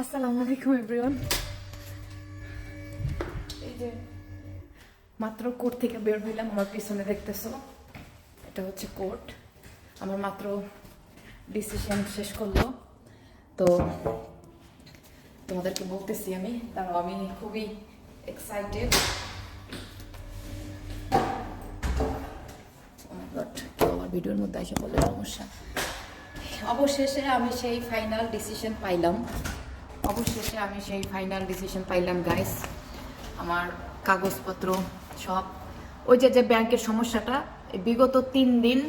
আসসালামু আলাইকুম এই যে মাত্র কোর্ট থেকে বের হইলাম, আমার পিছনে দেখতেছো, এটা হচ্ছে কোর্ট আমার মাত্র ডিসিশন শেষ করল। তো তোমাদেরকে বলতেছি আমি তারও আমি খুবই এক্সাইটেড আমার ভিডিওর মধ্যে এসে বললে সমস্যা। অবশেষে আমি সেই ফাইনাল ডিসিশন পাইলাম। অবশেষে আমি সেই ফাইনাল ডিসিশন পাইলাম গাইস আমার কাগজপত্র সব। ওই যে যে ব্যাংকের সমস্যাটা, বিগত তিন দিন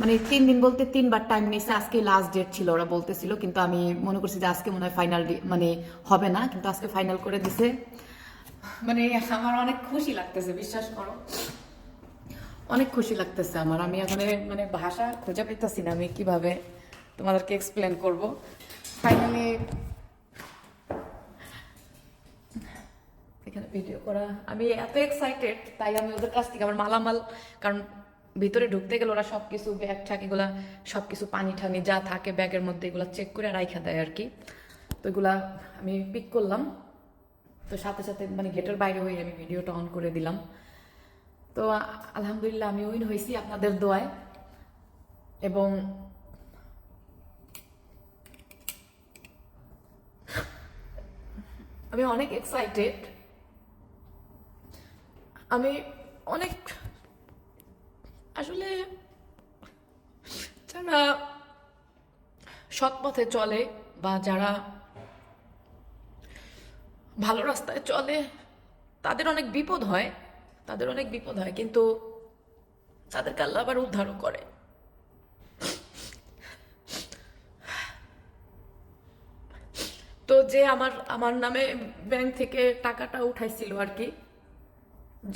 মানে তিন দিন বলতে তিনবার টাইম নিয়েছে। আজকে লাস্ট ডেট ছিল, ওরা বলতেছিল, কিন্তু আমি মনে করছি যে আজকে মনে হয় ফাইনাল মানে হবে না, কিন্তু আজকে ফাইনাল করে দিছে। মানে আমার অনেক খুশি লাগতেছে, বিশ্বাস করো। অনেক খুশি লাগতেছে আমার। আমি এখন মানে ভাষা খুঁজে পেতেছি না আমি কীভাবে তোমাদেরকে এক্সপ্লেন করব। ফাইনালি এখানে ভিডিও করা। আমি এত এক্সাইটেড তাই আমি ওদের কাছ থেকে আমার মালামাল, কারণ ভিতরে ঢুকতে গেলে ওরা সব কিছু ব্যাগ ঠ্যাগ এগুলা সব কিছু পানি ঠানি যা থাকে ব্যাগের মধ্যে এগুলো চেক করে রাইখা দেয় আর কি। তো এগুলা আমি পিক করলাম। তো সাথে সাথে মানে গেটের বাইরে হয়ে আমি ভিডিওটা অন করে দিলাম। তো আলহামদুলিল্লাহ আমি উইন হয়েছি আপনাদের দোয়ায়। এবং আমি অনেক এক্সাইটেড আমি অনেক, আসলে যারা সৎ পথে চলে বা যারা ভালো রাস্তায় চলে, তাদের অনেক বিপদ হয়, তাদের অনেক বিপদ হয়, কিন্তু তাদেরকে আল্লাহ আবার উদ্ধারও করে। তো যে আমার আমার নামে ব্যাংক থেকে টাকাটা উঠাইছিল আর কি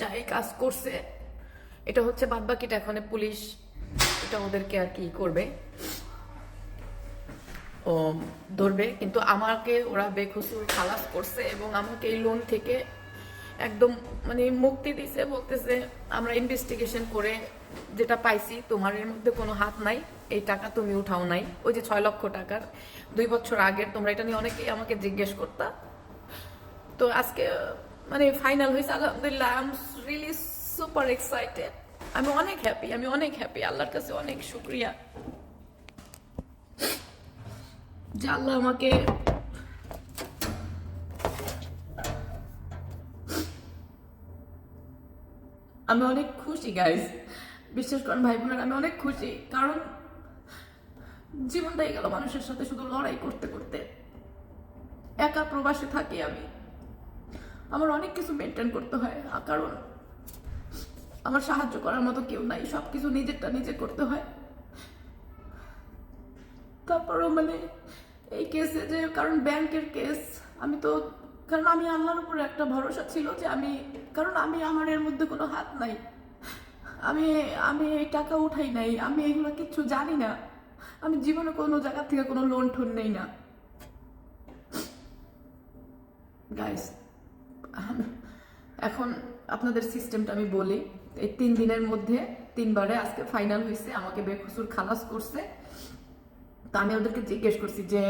যাই কাজ করছে। এটা হচ্ছে বাদ বাকিটা এখন পুলিশ এটা ওদেরকে আর কি করবে। ও ধরবে, কিন্তু আমাকে ওরা বেখসুর খালাস করছে এবং আমাকে এই লোন থেকে একদম মানে মুক্তি দিছে বলতেছে, আমরা ইনভেস্টিগেশন করে যেটা পাইছি, তোমার এর মধ্যে কোনো হাত নাই, এই টাকা তুমি উঠাও নাই। ওই যে ছয় লক্ষ টাকার, দুই বছর আগের, তোমরা এটা নিয়ে অনেকেই আমাকে জিজ্ঞেস করতা। তো আজকে মানে ফাইনাল হয়েছে, আলহামদুলিল্লাহ I am really super excited আমি অনেক হ্যাপি আমি অনেক হ্যাপি আল্লাহর কাছে অনেক শুক্রিয়া। যে আল্লাহ আমাকে আমি অনেক খুশি গাইজ বিশ্বাস করেন, ভাই বোনেরা, আমি অনেক খুশি, কারণ জীবনটাই গেল মানুষের সাথে শুধু লড়াই করতে করতে। একা প্রবাসে থাকি আমি। আমার অনেক কিছু মেনটেন করতে হয় কারণ আমার সাহায্য করার মতো কেউ নাই সব কিছু নিজেরটা নিজে করতে হয়। তারপরও মানে এই কেসে যে, কারণ ব্যাংকের কেস আমি তো, কারণ আমি আল্লাহর উপরে একটা ভরসা ছিল যে আমি, কারণ আমি আমার এর মধ্যে কোনো হাত নাই। আমি আমি এই টাকা উঠাই নাই, আমি এগুলো কিচ্ছু জানি না। আমি জীবনে কোনো জায়গা থেকে কোনো লোন টোন নেই না। গাইস এখন আপনাদের সিস্টেমটা আমি বলি। এই তিন দিনের মধ্যে তিনবারে আজকে ফাইনাল হয়েছে আমাকে বেকসুর খালাস করছে। তো আমি ওদেরকে জিজ্ঞেস করছি যে,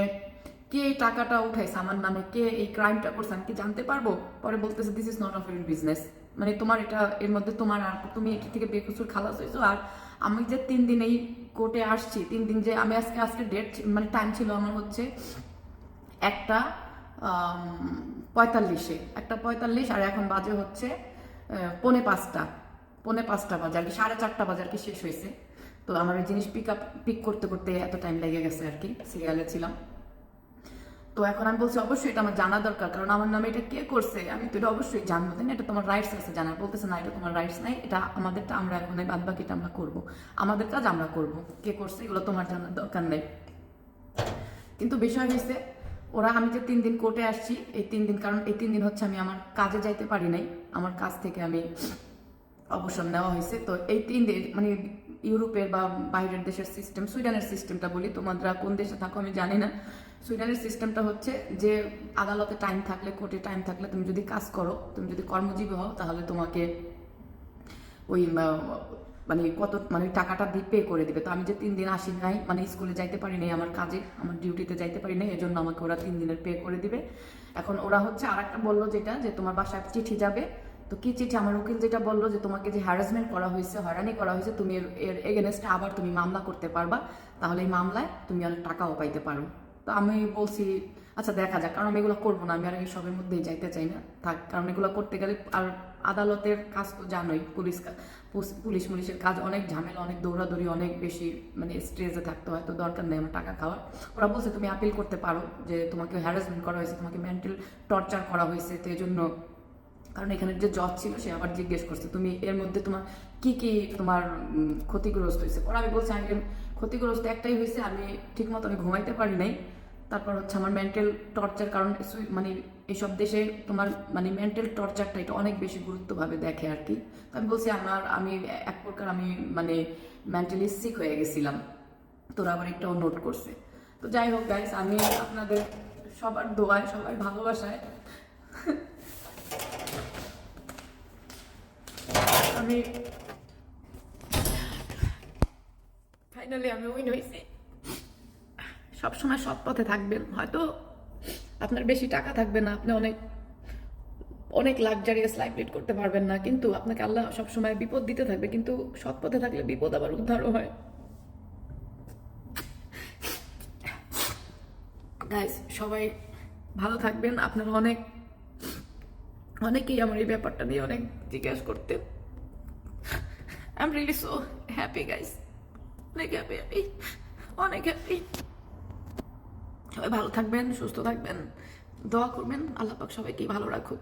কে এই টাকাটা উঠাইছে? আমার নামে কে এই ক্রাইমটা করছে? আমি কি জানতে পারব? পরে বলতেছে this is not of your business মানে তোমার এটা, এর মধ্যে তোমার আর, তুমি এটা থেকে বেকসুর খালাস হয়েছো আর আমি যে তিন দিন এই কোর্টে আসছি, তিন দিন যে আমি আজকে আজকে ডেট মানে টাইম ছিল আমার হচ্ছে একটা পঁয়তাল্লিশে, একটা পঁয়তাল্লিশ আর এখন বাজে হচ্ছে পৌনে পাঁচটা পৌনে পাঁচটা বাজে, আর কি সাড়ে চারটা বাজে আর কি শেষ হয়েছে। তো আমার এই জিনিস পিক আপ পিক করতে করতে এত টাইম লেগে গেছে আর কি সিরিয়ালে ছিলাম। তো এখন আমি বলছি অবশ্যই এটা আমার জানা দরকার, কারণ আমার নামে এটা কে করছে, আমি তো এটা অবশ্যই জানব, তাই না? এটা তোমার রাইটস আছে জানার, বলতেছে না এটা তোমার রাইটস নাই, এটা আমাদেরটা আমরা এখন বাদ বাকিটা আমরা করব। আমাদের কাজ আমরা করব, কে করছে এগুলো তোমার জানার দরকার নেই। কিন্তু বিষয় হয়েছে ওরা, আমি যে তিন দিন কোর্টে আসছি, এই তিন দিন, কারণ এই তিন দিন হচ্ছে আমি আমার কাজে যাইতে পারি নাই। আমার কাজ থেকে আমি অবসর নেওয়া হয়েছে। তো এই তিন দিন মানে ইউরোপের বা বাইরের দেশের সিস্টেম সুইডেনের সিস্টেমটা বলি, তোমরা কোন দেশে থাকো আমি জানি না। সুইডেনের সিস্টেমটা হচ্ছে যে আদালতে টাইম থাকলে কোর্টে টাইম থাকলে তুমি যদি কাজ করো, তুমি যদি কর্মজীবী হও, তাহলে তোমাকে ওই মানে কত মানে টাকাটা দিয়ে পে করে দিবে। তো আমি যে তিন দিন আসি নাই মানে স্কুলে যাইতে পারি নাই, আমার কাজে, আমার ডিউটিতে যাইতে পারি নাই, এজন্য আমাকে ওরা তিন দিনের পে করে দিবে। এখন ওরা হচ্ছে আর একটা বলল যেটা, যে তোমার বাসায় চিঠি যাবে। তো কি চিঠি? আমার উকিল যেটা বলল যে তোমাকে যে হ্যারাসমেন্ট করা হয়েছে, হয়রানি করা হয়েছে, তুমি এর এগেনস্টে আবার তুমি মামলা করতে পারবা। তাহলে এই মামলায় তুমি অনেক টাকাও পাইতে পারো। তো আমি বলছি আচ্ছা দেখা যাক, কারণ আমি এগুলো করব না, আমি আর এইসবের মধ্যেই যাইতে চাই না। থাক, কারণ এগুলো করতে গেলে আর আদালতের কাজ তো জানোই, পুলিশ পুলিশ মুলিশের কাজ অনেক ঝামেলা, অনেক দৌড়াদৌড়ি, অনেক বেশি মানে স্ট্রেসে থাকতে হয়, তো দরকার নেই আমার টাকা খাওয়ার। ওরা বলছে, তুমি আপিল করতে পারো যে তোমাকে হ্যারাসমেন্ট করা হয়েছে, তোমাকে মেন্টাল টর্চার করা হয়েছে, তো জন্য কারণ এখানে যে জজ ছিল, সে আবার জিজ্ঞেস করছে, তুমি এর মধ্যে তোমার কি কি তোমার ক্ষতিগ্রস্ত হয়েছে? ওরা আমি বলছি, আমি ক্ষতিগ্রস্ত একটাই হয়েছে, আমি ঠিক মতো আমি ঘুমাইতে পারি নাই তারপর হচ্ছে আমার মেন্টাল টর্চার কারণ মানে এইসব দেশে তোমার মানে মেন্টাল টর্চারটা এটা অনেক বেশি গুরুত্বভাবে দেখে আর কি। আমি বলছি, আমার, আমি এক প্রকার আমি মানে মেন্টালি সিক হয়ে গেছিলাম। তোরা আবার একটাও নোট করছে। তো যাই হোক গাইস আমি আপনাদের সবার দোয়ায়, সবার ভালোবাসায় আমি ফাইনালি আমি উইন হয়েছি। সবসময় সৎ পথে থাকবেন। হয়তো আপনার বেশি টাকা থাকবে না, আপনি অনেক অনেক লাক্সারিয়াস লাইফ লিড করতে পারবেন না, কিন্তু আপনাকে আল্লাহ সবসময় বিপদ দিতে থাকবে, কিন্তু সৎ পথে থাকলে বিপদ আবার উদ্ধারও হয়। গাইস সবাই ভালো থাকবেন। আপনারা অনেক, অনেকেই আমার এই ব্যাপারটা নিয়ে অনেক জিজ্ঞাসা করতেন I am really so happy guys অনেক হ্যাপি হ্যাপি অনেক হ্যাপি সবাই ভালো থাকবেন সুস্থ থাকবেন দোয়া করবেন আল্লাহ পাক সবাইকে ভালো রাখুক।